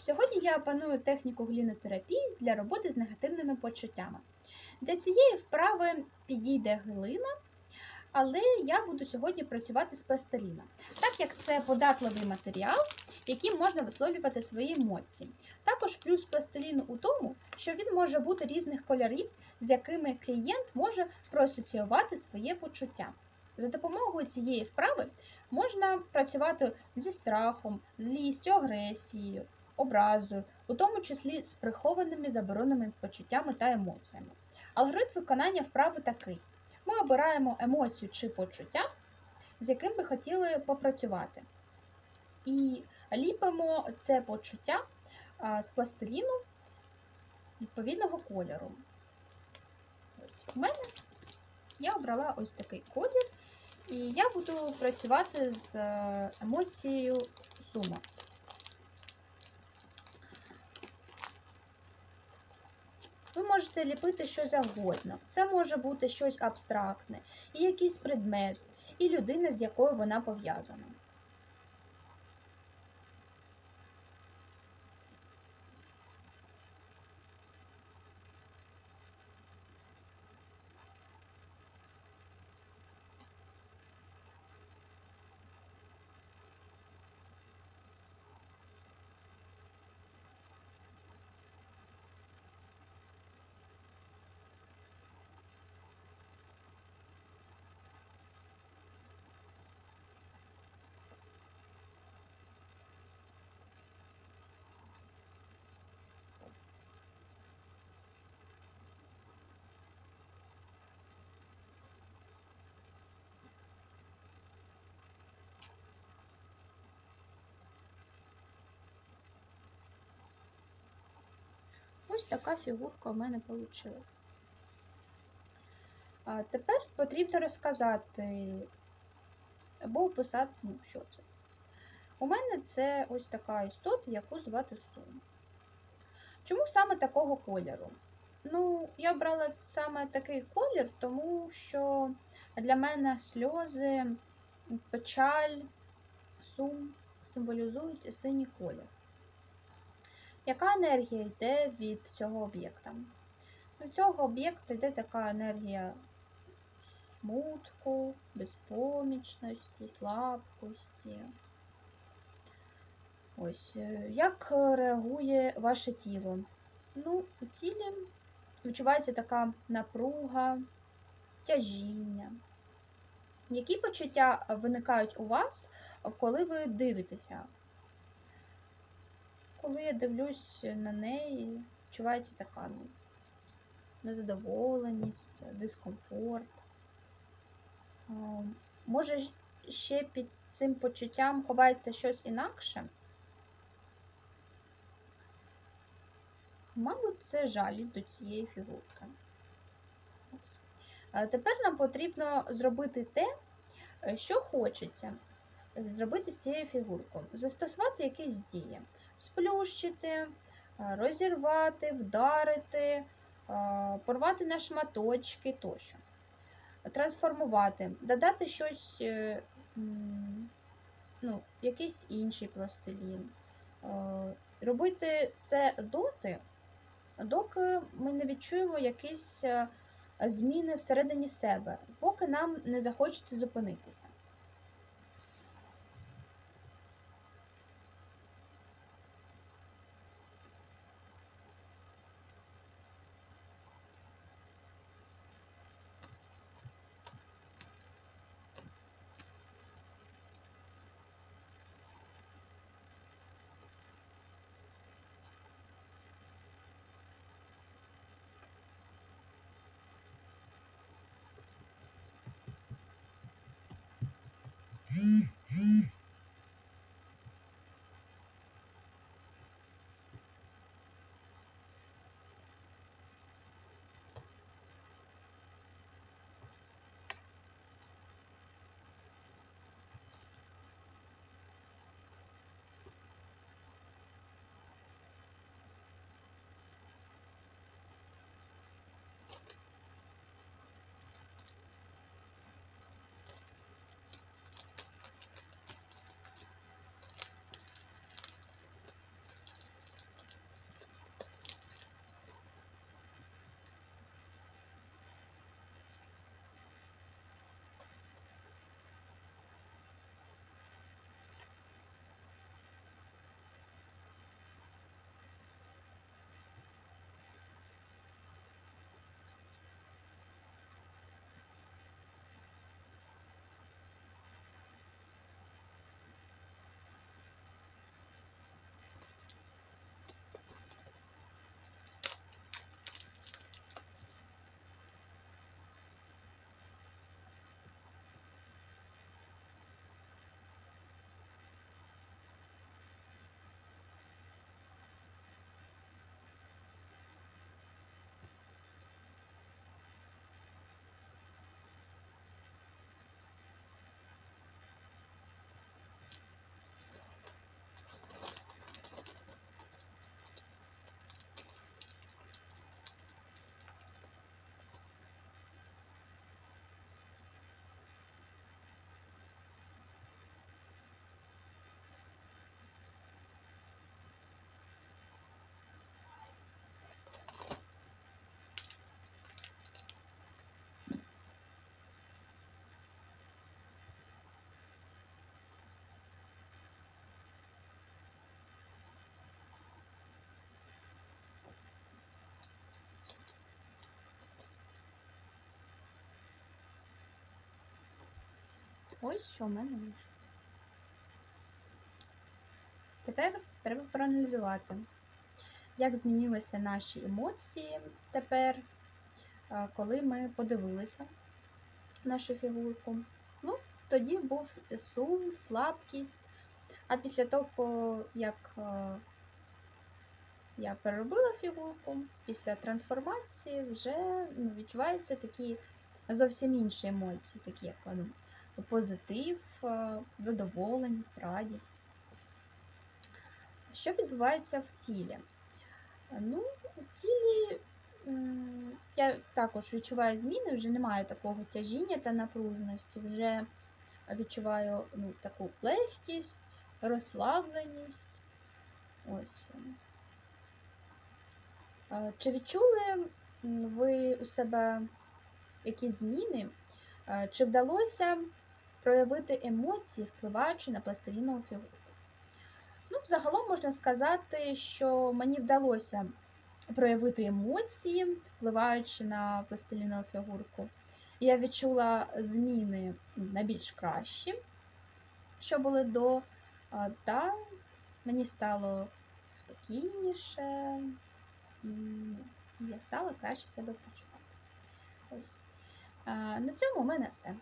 Сьогодні я опаную техніку глінотерапії для роботи з негативними почуттями. Для цієї вправи підійде глина, але я буду сьогодні працювати з пластиліном, так як це податливий матеріал, яким можна висловлювати свої емоції. Також плюс пластиліну у тому, що він може бути різних кольорів, з якими клієнт може проасоціювати своє почуття. За допомогою цієї вправи можна працювати зі страхом, злістю, агресією, образою, у тому числі з прихованими забороненими почуттями та емоціями. Алгоритм виконання вправи такий: ми обираємо емоцію чи почуття, з яким би хотіли попрацювати. І ліпимо це почуття з пластиліну відповідного кольору. Ось у мене я обрала ось такий колір, і я буду працювати з е, емоцією сума. Ви можете ліпити що завгодно. Це може бути щось абстрактне, і якийсь предмет, і людина, з якою вона пов'язана. Ось така фігурка у мене вийшла. Тепер потрібно розказати або описати, ну, що це. У мене це ось така істота, яку звати Сум. Чому саме такого кольору? Ну, я обрала саме такий колір, тому що для мене сльози, печаль, сум символізують синій колір. Яка енергія йде від цього об'єкта? Від цього об'єкта йде така енергія смутку, безпомічності, слабкості. Ось, е, як реагує ваше тіло? Ну, у тілі відчувається така напруга, тяжіння. Які почуття виникають у вас, коли ви дивитеся? Коли я дивлюсь на неї, відчувається така ну, незадоволеність, дискомфорт. Може, ще під цим почуттям ховається щось інакше? Мабуть, це жалість до цієї фігурки. Тепер нам потрібно зробити те, що хочеться зробити з цією фігуркою. Застосувати якісь дії. Сплющити, е, розірвати, вдарити, е, порвати на шматочки тощо. Трансформувати, додати щось, е, ну, якийсь інший пластилін. Робити це доти, доки ми не відчуємо якісь зміни всередині себе, поки нам не захочеться зупинитися. Mm-hmm. Ось що в мене вийшло. Тепер треба проаналізувати, як змінилися наші емоції тепер, коли ми подивилися нашу фігурку. Ну, тоді був сум, слабкість. А після того, як е, я переробила фігурку, після трансформації вже ну, відчуваються такі зовсім інші емоції, такі як ну, позитив, е, задоволеність, радість. Що відбувається в тілі? Ну, у тілі я також відчуваю зміни, вже немає такого тяжіння та напруженості, вже відчуваю ну, таку легкість, розслабленість. Ось. Е, Чи відчули ви у себе якісь зміни? Е, Чи вдалося проявити емоції, впливаючи на пластилінову фігуру? Ну, загалом можна сказати, що мені вдалося проявити емоції, впливаючи на пластилінову фігурку. Я відчула зміни на більш кращі, що були до, та мені стало спокійніше, і і я стала краще себе почувати. Ось. На цьому у мене все.